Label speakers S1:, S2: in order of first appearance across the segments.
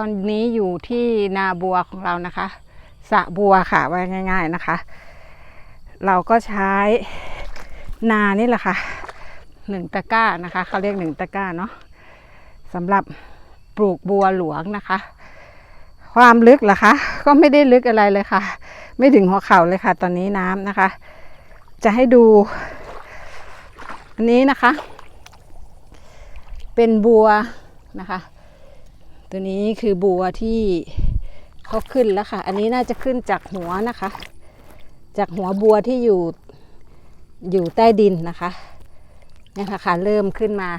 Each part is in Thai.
S1: ตอนนี้อยู่ที่นาบัวของเรานะคะสะบัวค่ะว่าง่าย ๆนะคะ เราก็ใช้นานี่แหละค่ะหนึ่งตะกร้านะคะเขาเรียกหนึ่งตะกร้าเนาะสำหรับปลูกบัวหลวงนะคะ ความลึกเหรอคะ ก็ไม่ได้ลึกอะไรเลยค่ะ ไม่ถึงหัวเข่าเลยค่ะ ตอนนี้น้ำนะคะ จะให้ดูอันนี้นะคะ เป็นบัวนะคะ ตัวนี้คือบัวที่เขาขึ้นแล้วค่ะ อันนี้น่าจะขึ้นจากหัวนะคะ จากหัวบัวที่อยู่อยู่ใต้ดินนะคะเนี่ยค่ะค่ะเริ่มขึ้นมา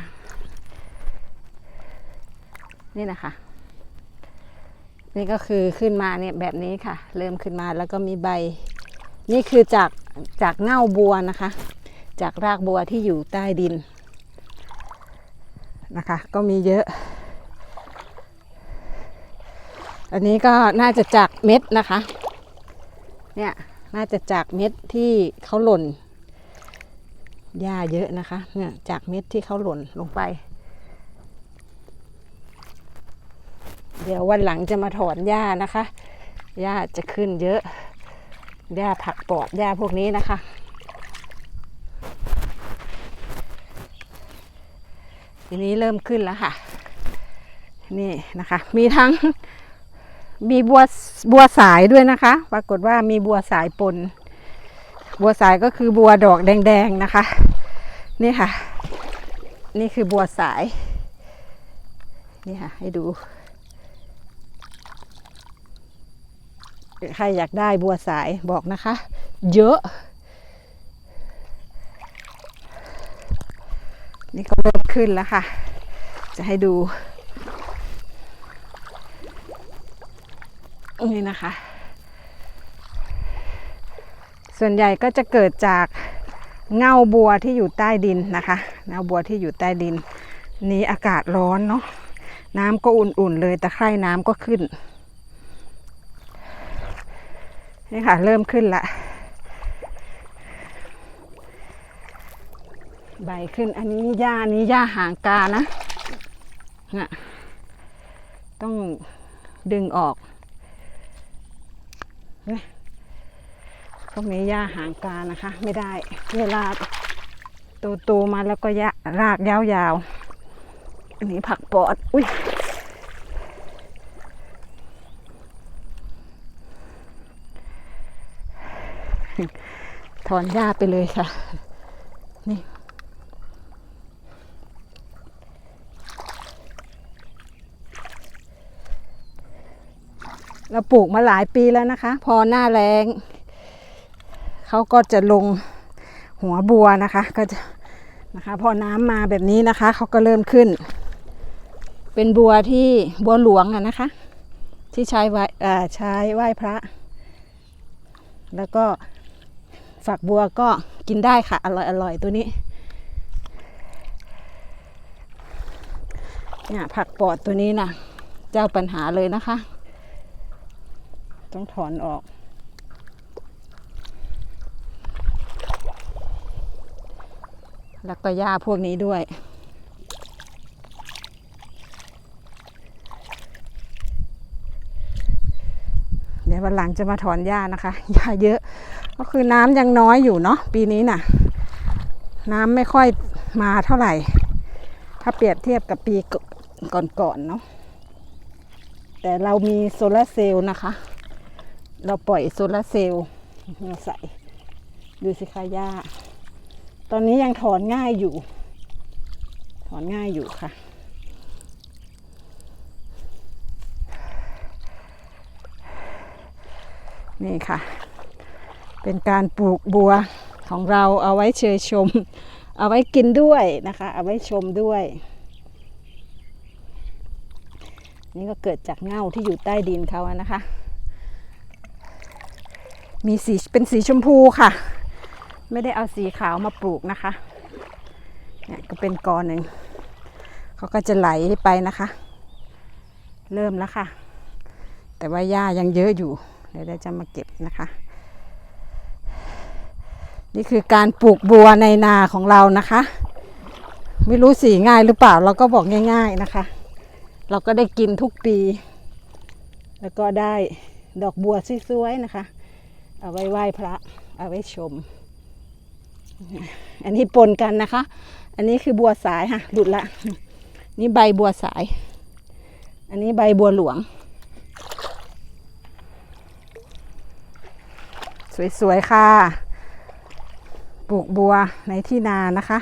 S1: นี่นะคะ นี่ก็คือขึ้นมาเนี่ยแบบนี้ค่ะ เริ่มขึ้นมาแล้วก็มีใบ นี่คือจากจากเง่าบัวนะคะ จากรากบัวที่อยู่ใต้ดินนะคะ ก็มีเยอะ อันนี้ก็น่าจะจากเม็ดนะคะ เนี่ยน่าจะจากเม็ดที่เขาหล่นหญ้าเยอะนะคะ เนี่ยจากเม็ดที่เขาหล่นลงไป เดี๋ยววันหลังจะมาถอนหญ้านะคะหญ้าจะขึ้นเยอะหญ้าผักปอดหญ้าพวกนี้นะคะ ทีนี้เริ่มขึ้นแล้วค่ะ นี่นะคะ มีทั้ง มีบัวบัวสายด้วยนะคะ ปรากฏว่ามีบัวสายปน บัวสายก็คือบัวดอกแดงๆนะคะ นี่ค่ะ นี่คือบัวสาย นี่ค่ะ ให้ดู ใครอยากได้บัวสายบอกนะคะ เยอะ นี่ก็เริ่มขึ้นแล้วค่ะ จะให้ดู นี่นะคะ ส่วนใหญ่ก็จะเกิดจากเงาบัวที่อยู่ใต้ดินนะคะเงาบัวที่อยู่ใต้ดิน นี้อากาศร้อนเนาะน้ำก็อุ่นๆเลยตะไคร่น้ำก็ขึ้น นี่ค่ะ เริ่มขึ้นละใบขึ้นอันนี้หญ้านี้หญ้าหางกานะนะต้องดึงออก นะพวกนี้หญ้าหางกานะคะ ไม่ได้เวลาโตๆมาแล้วก็ยะรากยาวๆอันนี้ผักปอด อุ้ยถอนหญ้าไปเลยค่ะ นี่ เราปลูกมาหลายปีแล้วนะคะ พอหน้าแรงเขาก็จะลงหัวบัวนะคะ ก็จะนะคะพอน้ำมาแบบนี้นะคะเขาก็เริ่มขึ้น เป็นบัวที่บัวหลวงอะนะคะ ที่ใช้ไหว้ใช้ไหว้พระ แล้วก็ฝักบัวก็กินได้ค่ะ อร่อยอร่อยตัวนี้เนี่ยผักปอดตัวนี้นะเจ้าปัญหาเลยนะคะ ต้องถอนออก แล้วก็หญ้าพวกนี้ด้วย เดี๋ยววันหลังจะมาถอนหญ้านะคะหญ้าเยอะ ก็คือน้ำยังน้อยอยู่เนาะปีนี้น่ะ น้ำไม่ค่อยมาเท่าไหร่ ถ้าเปรียบเทียบกับปีก่อนๆเนาะแต่เรามีโซลาร์เซลล์นะคะ เราปล่อยโซลาร์เซลล์มาใส่ดูสิคะหญ้า ตอนนี้ยังถอนง่ายอยู่ ถอนง่ายอยู่ค่ะ นี่ค่ะ เป็นการปลูกบัวของเราเอาไว้เชยชม เอาไว้กินด้วยนะคะ เอาไว้ชมด้วย นี่ก็เกิดจากเง่าที่อยู่ใต้ดินเขาอะนะคะ มีสีเป็นสีชมพูค่ะ ไม่ได้เอาสีขาวมาปลูกนะคะเนี่ยก็เป็นกอหนึ่งเขาก็จะไหลไปนะคะ เริ่มแล้วค่ะ แต่ว่าหญ้ายังเยอะอยู่เดี๋ยวเราจะมาเก็บนะคะ นี่คือการปลูกบัวในนาของเรานะคะ ไม่รู้สีง่ายหรือเปล่าเราก็บอกง่าย ๆนะคะ เราก็ได้กินทุกปี แล้วก็ได้ดอกบัวสวยๆนะคะ เอาไว้ไหว้พระ เอาไว้ชม อันนี้ปนกันนะคะ อันนี้คือบัวสายค่ะหลุดละ นี่ใบบัวสาย อันนี้ใบบัวหลวง สวยๆค่ะ ปลูกบัวในที่นานะคะ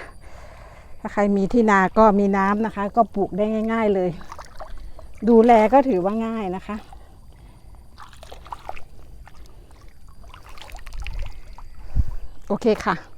S1: ถ้าใครมีที่นาก็มีน้ำนะคะ ก็ปลูกได้ง่าย ๆเลย ดูแลก็ถือว่าง่ายนะคะ โอเคค่ะ